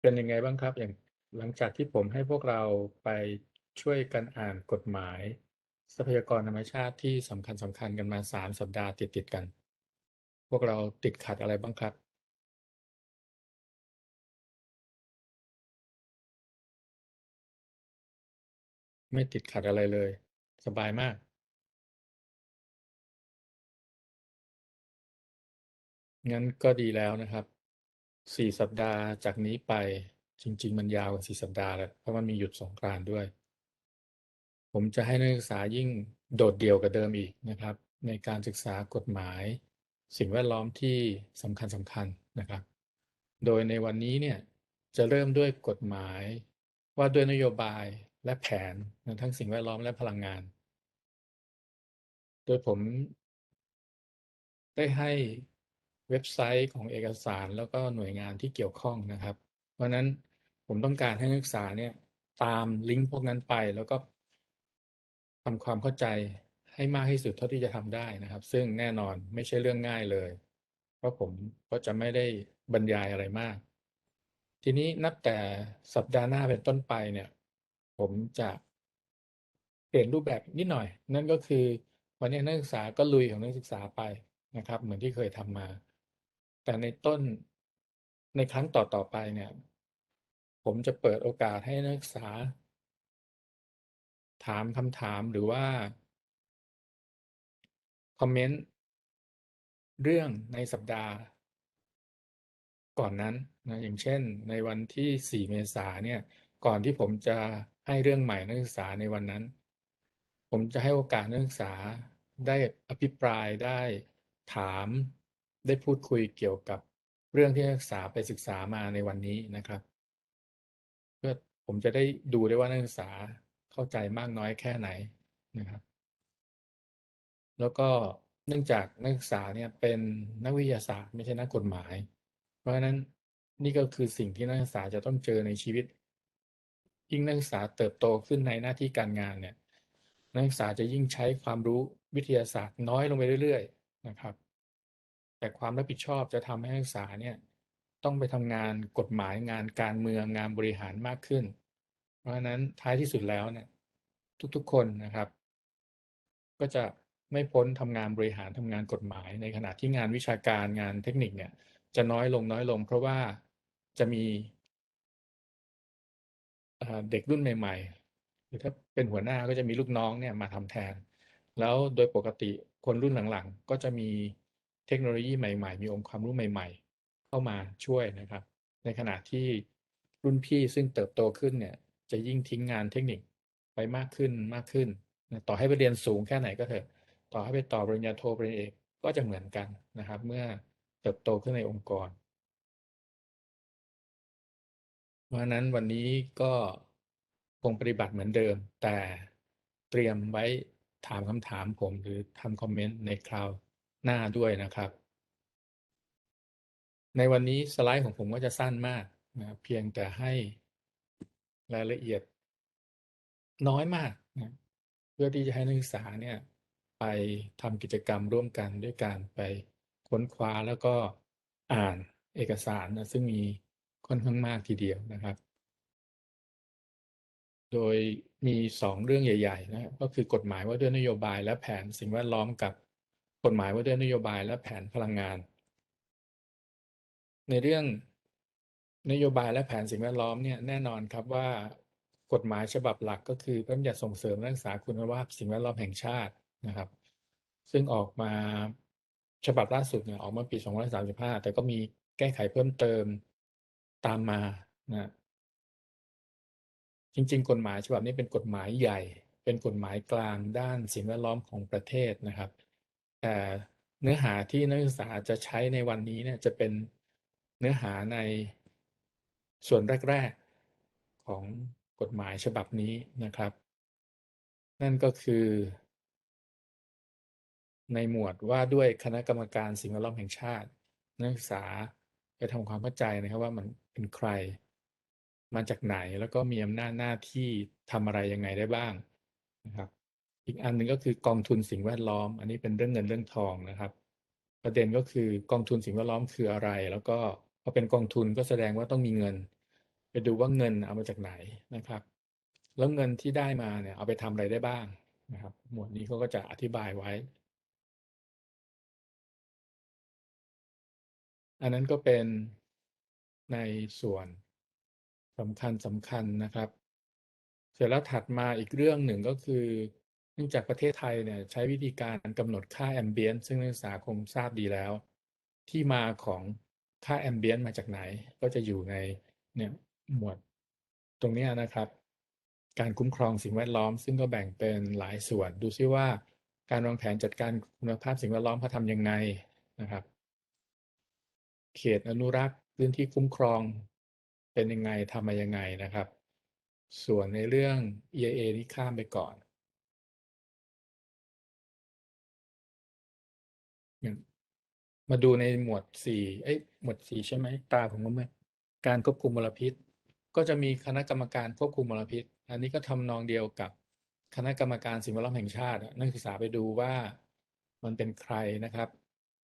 เป็นยังไงบ้างครับ อย่างหลังจากที่ผมให้พวกเราไปช่วยกันอ่านกฎหมาย ทรัพยากรธรรมชาติที่สำคัญๆกันมา3สัปดาห์ติดๆกัน พวกเราติดขัดอะไรบ้างครับ?ไม่ติดขัดอะไรเลย สบายมาก งั้นก็ดีแล้วนะครับ 4สัปดาห์จากนี้ไปจริง ๆ มันยาวกว่า4สัปดาห์แหละเพราะมันมีหยุดสงกรานต์ด้วย ผมจะให้นักศึกษายิ่งโดดเดี่ยวกว่าเดิมอีกนะครับ ในการศึกษากฎหมาย สิ่งแวดล้อมที่สำคัญๆนะครับ โดยในวันนี้เนี่ยจะเริ่มด้วยกฎหมายว่าด้วยนโยบายและแผนทั้งสิ่งแวดล้อมและพลังงาน โดยผมได้ให้ เว็บไซต์ของเอกสารแล้วก็หน่วยงานที่เกี่ยวข้องนะครับ เพราะนั้นผมต้องการให้นักศึกษาเนี่ยตามลิงก์พวกนั้นไปแล้วก็ทำความเข้าใจให้มากที่สุดเท่าที่จะทำได้นะครับ ซึ่งแน่นอนไม่ใช่เรื่องง่ายเลย เพราะผมก็จะไม่ได้บรรยายอะไรมาก ทีนี้นับแต่สัปดาห์หน้าเป็นต้นไปเนี่ย ผมจะเปลี่ยนรูปแบบนิดหน่อย นั่นก็คือวันนี้นักศึกษาก็ลุยของนักศึกษาไปนะครับ เหมือนที่เคยทำมา แต่ในต้นในครั้งต่อๆไปเนี่ย ผมจะเปิดโอกาสให้นักศึกษา ถามคำถามหรือว่า คอมเมนต์ เรื่องในสัปดาห์ ก่อนนั้นนะอย่างเช่น ในวันที่ 4 เมษายนเนี่ย ก่อนที่ผมจะให้เรื่องใหม่นักศึกษาในวันนั้น ผมจะให้โอกาสนักศึกษาได้อภิปรายได้ถาม ได้พูดคุยเกี่ยวกับเรื่องที่นักศึกษาไปศึกษามาในวันนี้นะครับ เพื่อผมจะได้ดูได้ว่านักศึกษาเข้าใจมากน้อยแค่ไหนนะครับ แล้วก็เนื่องจากนักศึกษาเนี่ยเป็นนักวิทยาศาสตร์ ไม่ใช่นักกฎหมาย เพราะฉะนั้นนี่ก็คือสิ่งที่นักศึกษาจะต้องเจอในชีวิต ยิ่งนักศึกษาเติบโตขึ้นในหน้าที่การงานเนี่ยนักศึกษาจะยิ่งใช้ความรู้วิทยาศาสตร์น้อยลงไปเรื่อย ๆ นะครับ แต่ความรับผิดชอบจะทำให้นักศึกษาเนี่ยต้องไปทำงานกฎหมายงานการเมืองงานบริหารมากขึ้น เพราะฉะนั้นท้ายที่สุดแล้วเนี่ยทุกๆคนนะครับ ก็จะไม่พ้นทำงานบริหารทำงานกฎหมายในขณะที่งานวิชาการงานเทคนิคเนี่ยจะน้อยลงๆเพราะว่าจะมีเด็กรุ่นใหม่ ๆ หรือถ้าเป็นหัวหน้าก็จะมีลูกน้องเนี่ยมาทำแทน แล้วโดยปกติคนรุ่นหลังๆ ก็จะมี เทคโนโลยีใหม่ๆ มีองค์ความรู้ใหม่ ๆ เข้ามาช่วยนะครับ ในขณะที่รุ่นพี่ซึ่งเติบโตขึ้นเนี่ยจะยิ่งทิ้งงานเทคนิคไปมากขึ้นๆนะต่อให้ไปเรียนสูงแค่ไหนก็เถอะ ต่อให้ไปต่อปริญญาโทปริญญาเอกก็จะเหมือนกันนะครับ เมื่อเติบโตขึ้นในองค์กร เพราะนั้นวันนี้ก็คงปฏิบัติเหมือนเดิม แต่เตรียมไว้ถามคำถามผมหรือทำคอมเมนต์ในคราว หน้าด้วยนะครับ ในวันนี้สไลด์ของผมก็จะสั้นมากนะเพียงแต่ให้รายละเอียดน้อยมากนะเพื่อที่จะให้นักศึกษาเนี่ยไปทำกิจกรรมร่วมกันด้วยการไปค้นคว้าแล้วก็อ่านเอกสารนะซึ่งมีค่อนข้างมากทีเดียวนะครับ โดยมี 2 เรื่องใหญ่ ๆ นะครับก็คือกฎหมายว่าด้วยนโยบายและแผนสิ่งแวดล้อมกับ กฎหมายว่าด้วยนโยบายและแผนพลังงาน ในเรื่องนโยบายและแผนสิ่งแวดล้อมเนี่ยแน่นอนครับว่ากฎหมายฉบับหลักก็คือพระบัญญัติส่งเสริมและรักษาคุณภาพสิ่งแวดล้อมแห่งชาตินะครับ ซึ่งออกมาฉบับล่าสุดเนี่ยออกมาปี 2535 แต่ก็มีแก้ไขเพิ่มเติมตามมานะจริง ๆ กฎหมายฉบับนี้เป็นกฎหมายใหญ่ เป็นกฎหมายกลางด้านสิ่งแวดล้อมของประเทศนะครับ แต่เนื้อหาที่นักศึกษาจะใช้ในวันนี้เนี่ยจะเป็นเนื้อหาในส่วนแรก ๆ ของกฎหมายฉบับนี้นะครับ นั่นก็คือ ในหมวดว่าด้วยคณะกรรมการสิ่งแวดล้อมแห่งชาติ นักศึกษาไปทำความเข้าใจนะครับว่ามันเป็นใคร มาจากไหนแล้วก็มีอำนาจหน้าที่ทำอะไรยังไงได้บ้างนะครับ อีกอันหนึ่งก็คือกองทุนสิ่งแวดล้อม อันนี้เป็นเรื่องเงินเรื่องทองนะครับ ประเด็นก็คือกองทุนสิ่งแวดล้อมคืออะไร แล้วก็พอเป็นกองทุนก็แสดงว่าต้องมีเงิน ไปดูว่าเงินเอามาจากไหนนะครับ แล้วเงินที่ได้มาเนี่ยเอาไปทำอะไรได้บ้างนะครับ หมวดนี้เขาก็จะอธิบายไว้ อันนั้นก็เป็นในส่วนสำคัญสำคัญนะครับ เสร็จแล้วถัดมาอีกเรื่องหนึ่งก็คือ นื่องจากประเทศไทยเนี่ยใช้วิธีการกำหนดค่าแอมเบียนซึ่งนักศึกษาคงทราบดีแล้ว ที่มาของค่าแอมเบียนมาจากไหน ก็จะอยู่ในเนี่ยหมวดตรงนี้นะครับ การคุ้มครองสิ่งแวดล้อม ซึ่งก็แบ่งเป็นหลายส่วน ดูซิว่าการวางแผนจัดการคุณภาพสิ่งแวดล้อมเขาทำยังไงนะครับ เขตอนุรักษ์พื้นที่คุ้มครองเป็นยังไงทำมายังไงนะครับ ส่วนในเรื่อง EIA นี่ข้ามไปก่อน มาดูในหมวดสี่เอ้ยหมวดสี่ใช่ไหมตาผมก็ไม่การควบคุมมลพิษ ก็จะมีคณะกรรมการควบคุมมลพิษ อันนี้ก็ทำนองเดียวกับคณะกรรมการสิ่งแวดล้อมแห่งชาตินักศึกษาไปดูว่ามันเป็นใครนะครับ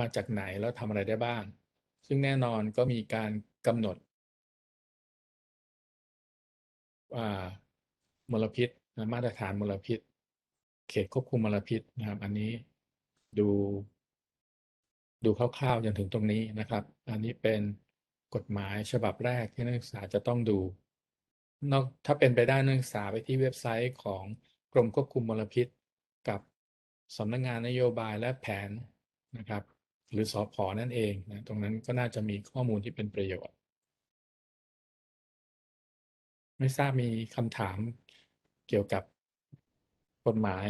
มาจากไหนแล้วทำอะไรได้บ้าง ซึ่งแน่นอนก็มีการกำหนดอ่ามลพิษมาตรฐานมลพิษ เขตควบคุมมลพิษนะครับ อันนี้ดู ดูคร่าวๆอย่างถึงตรงนี้นะครับ อันนี้เป็นกฎหมายฉบับแรกที่นักศึกษาจะต้องดู นอกถ้าเป็นไปได้นักศึกษาไปที่เว็บไซต์ของกรมควบคุมมลพิษ กับสำนักงานนโยบายและแผนนะครับ หรือสอพอนั่นเองนะตรงนั้นก็น่าจะมีข้อมูลที่เป็นประโยชน์ ไม่ทราบมีคำถามเกี่ยวกับกฎหมาย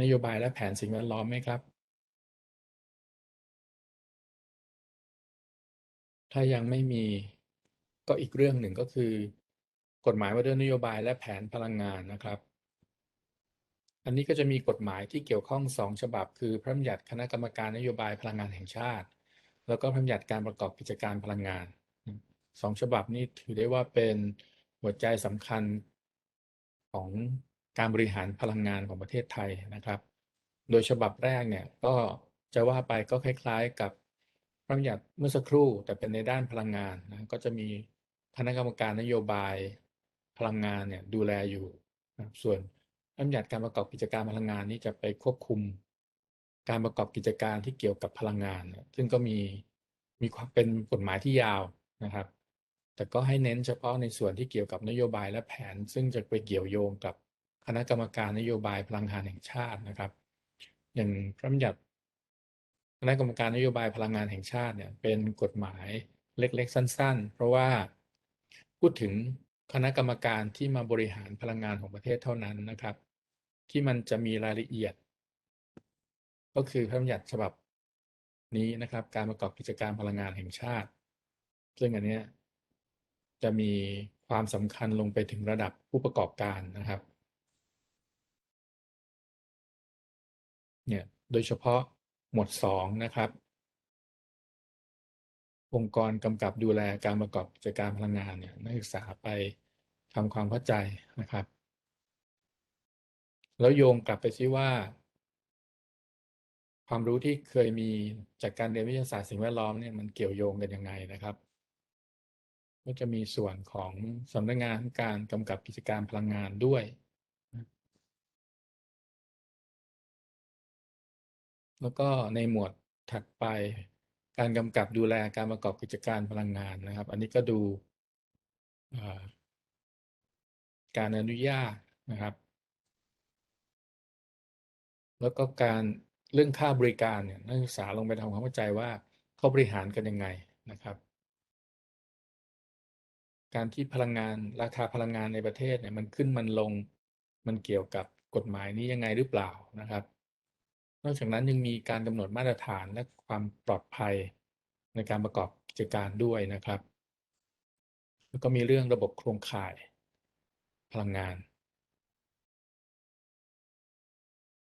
นโยบายและแผนสิ่งแวดล้อมไหมครับ ถ้ายังไม่มีก็อีกเรื่องหนึ่งก็คือ กฎหมายว่าด้วยนโยบายและแผนพลังงานนะครับ อันนี้ก็จะมีกฎหมายที่เกี่ยวข้องสองฉบับ คือพระบัญญัติคณะกรรมการนโยบายพลังงานแห่งชาติ แล้วก็พระบัญญัติการประกอบกิจการพลังงานสองฉบับนี้ถือได้ว่าเป็นหัวใจสำคัญของการบริหารพลังงานของประเทศไทยนะครับ โดยฉบับแรกเนี่ยก็จะว่าไปก็คล้ายๆกับ พระบัญญัติเมื่อสักครู่แต่เป็นในด้านพลังงานนะก็จะมีคณะกรรมการนโยบายพลังงานเนี่ยดูแลอยู่นะส่วนพระบัญญัติการประกอบกิจการพลังงานนี่จะไปควบคุม การประกอบกิจการที่เกี่ยวกับพลังงานนะซึ่งก็มีมีความเป็นกฎหมายที่ยาวนะครับ แต่ก็ให้เน้นเฉพาะในส่วนที่เกี่ยวกับนโยบายและแผน ซึ่งจะไปเกี่ยวโยงกับคณะกรรมการนโยบายพลังงานแห่งชาตินะครับ อย่างพระบัญญัติ คณะกรรมการนโยบายพลังงานแห่งชาติเนี่ยเป็นกฎหมายเล็กๆ สั้น ๆ เพราะว่าพูดถึงคณะกรรมการที่มาบริหารพลังงานของประเทศเท่านั้นนะครับ ที่มันจะมีรายละเอียด ก็คือพระบัญญัติฉบับนี้นะครับ การประกอบกิจการพลังงานแห่งชาติ ซึ่งอันเนี้ยจะมีความสำคัญลงไปถึงระดับผู้ประกอบการนะครับเนี่ยโดยเฉพาะ หมวดสองนะครับ องค์กรกำกับดูแลการประกอบกิจการพลังงานเนี่ยนักศึกษาไปทำความเข้าใจนะครับ แล้วโยงกลับไปที่ว่า ความรู้ที่เคยมีจากการเรียนวิทยาศาสตร์สิ่งแวดล้อมเนี่ยมันเกี่ยวโยงกันยังไงนะครับก็จะมีส่วนของสำนักงานการกำกับกิจการพลังงานด้วย แล้วก็ในหมวดถัดไปการกำกับดูแลการประกอบกิจการพลังงานนะครับ อันนี้ก็ดูการอนุญาตนะครับ แล้วก็การเรื่องค่าบริการเนี่ยนักศึกษาลงไปทำความเข้าใจว่าเขาบริหารกันยังไงนะครับ การที่พลังงานราคาพลังงานในประเทศเนี่ยมันขึ้นมันลงมันเกี่ยวกับกฎหมายนี้ยังไงหรือเปล่านะครับ นอกจากนั้นยังมีการกำหนดมาตรฐานและความปลอดภัยในการประกอบกิจการด้วยนะครับ แล้วก็มีเรื่องระบบโครงข่ายพลังงาน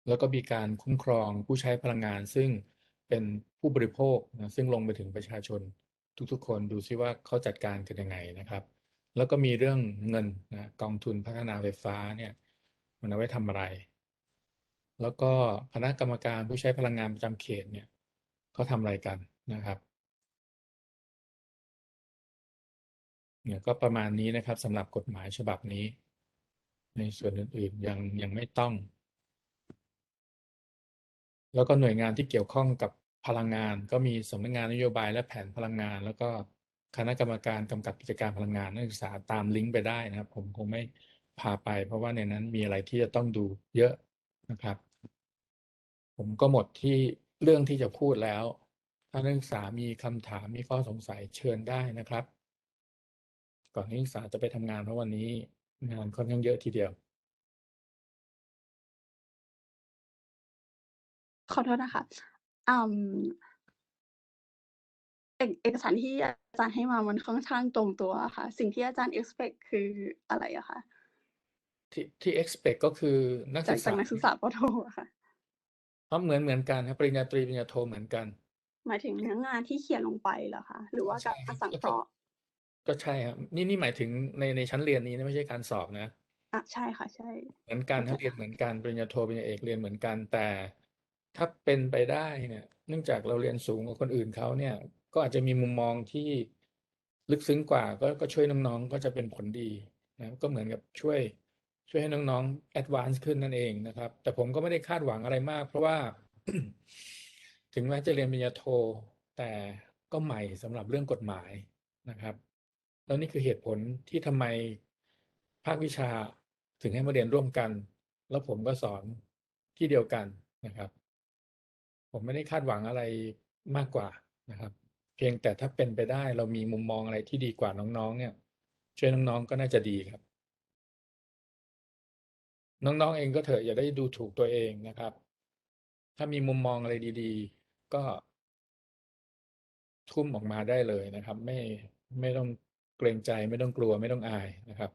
แล้วก็มีการคุ้มครองผู้ใช้พลังงานซึ่งเป็นผู้บริโภคนะซึ่งลงไปถึงประชาชนทุกๆ คนดูซิว่าเขาจัดการกันยังไงนะครับ แล้วก็มีเรื่องเงินนะกองทุนพัฒนาไฟฟ้าเนี่ยมันเอาไว้ทำอะไร แล้วก็คณะกรรมการผู้ใช้พลังงานประจำเขตเนี่ยเขาทำอะไรกันนะครับเนี่ยก็ประมาณนี้นะครับสำหรับกฎหมายฉบับนี้ ในส่วนอื่นๆยังยังไม่ต้อง แล้วก็หน่วยงานที่เกี่ยวข้องกับพลังงาน ก็มีสำนักงานนโยบายและแผนพลังงาน แล้วก็คณะกรรมการกำกับกิจการพลังงานนักศึกษาตามลิงก์ไปได้นะครับ ผมคงไม่พาไป เพราะว่าในนั้นมีอะไรที่จะต้องดูเยอะนะครับ ผมก็หมดที่เรื่องที่จะพูดแล้ว ถ้านักศึกษามีคำถามมีข้อสงสัยเชิญได้นะครับ ก่อนที่นักศึกษาจะไปทำงานเพราะวันนี้งานค่อนข้างเยอะทีเดียว ขอโทษนะคะอืมเอกเอกสารที่อาจารย์ให้มามันค่อนข้างตรงตัวอะค่ะ สิ่งที่อาจารย์ expect คืออะไรอะคะที่ที่ expect ก็คือนักจาศึกกจากษานักศึกษาปโทอะค่ะ เพราะเหมือนเหมือนกันครับปริญญาตรีปริญญาโทเหมือนกัน หมายถึงเนื้องานที่เขียนลงไปเหรอคะหรือว่าใช่การครับสังก็เคราะห์ก็ใช่ครับนี่นี่หมายถึงในในชั้นเรียนนี้นะไม่ใช่การสอบนะอะใช่ค่ะ ใช่ เหมือนกันเข้าใจทั้งเรียนเหมือนกันปริญญาโทปริญญาเอกเรียนเหมือนกันแต่ ถ้าเป็นไปได้เนี่ย เนื่องจากเราเรียนสูงกว่าคนอื่นเขาเนี่ย ก็อาจจะมีมุมมองที่ลึกซึ้งกว่า ก็ก็ช่วยน้องๆก็จะเป็นผลดีนะก็เหมือนกับช่วย ช่วยให้น้องๆ advance ขึ้นนั่นเองนะครับ แต่ผมก็ไม่ได้คาดหวังอะไรมาก เพราะว่า ถึงแม้จะเรียนปริญญาโท แต่ก็ใหม่สำหรับเรื่องกฎหมายนะครับ แล้วนี่คือเหตุผลที่ทำไมภาควิชาถึงให้มาเรียนร่วมกัน แล้วผมก็สอนที่เดียวกันนะครับ ผมไม่ได้คาดหวังอะไรมากกว่านะครับ เพียงแต่ถ้าเป็นไปได้เรามีมุมมองอะไรที่ดีกว่าน้องๆ เนี่ยช่วยน้องๆก็น่าจะดีครับ น้องๆเองก็เถอะอย่าได้ดูถูกตัวเองนะครับ ถ้ามีมุมมองอะไรดีๆ ก็ทุ่มออกมาได้เลยนะครับ ไม่ไม่ต้องเกรงใจไม่ต้องกลัวไม่ต้องอายนะครับ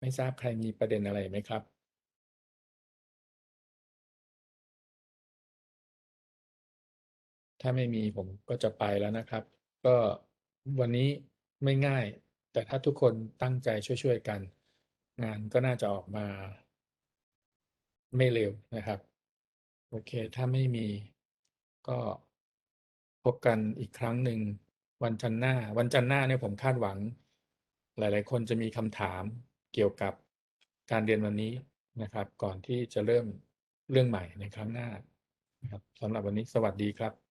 ไม่ทราบใครมีประเด็นอะไรไหมครับ ถ้าไม่มีผมก็จะไปแล้วนะครับ ก็วันนี้ ไม่ง่าย แต่ถ้าทุกคนตั้งใจช่วยๆกัน งานก็น่าจะออกมา ไม่เร็วนะครับ โอเค ถ้าไม่มีก็พบกันอีกครั้งหนึ่งวันจันทร์หน้า วันจันทร์หน้าเนี่ยผมคาดหวัง หลาย ๆ คนจะมีคำถามเกี่ยวกับการเรียนวันนี้นะครับ ก่อนที่จะเริ่มเรื่องใหม่ในครั้งหน้านะครับสำหรับวันนี้สวัสดีครับ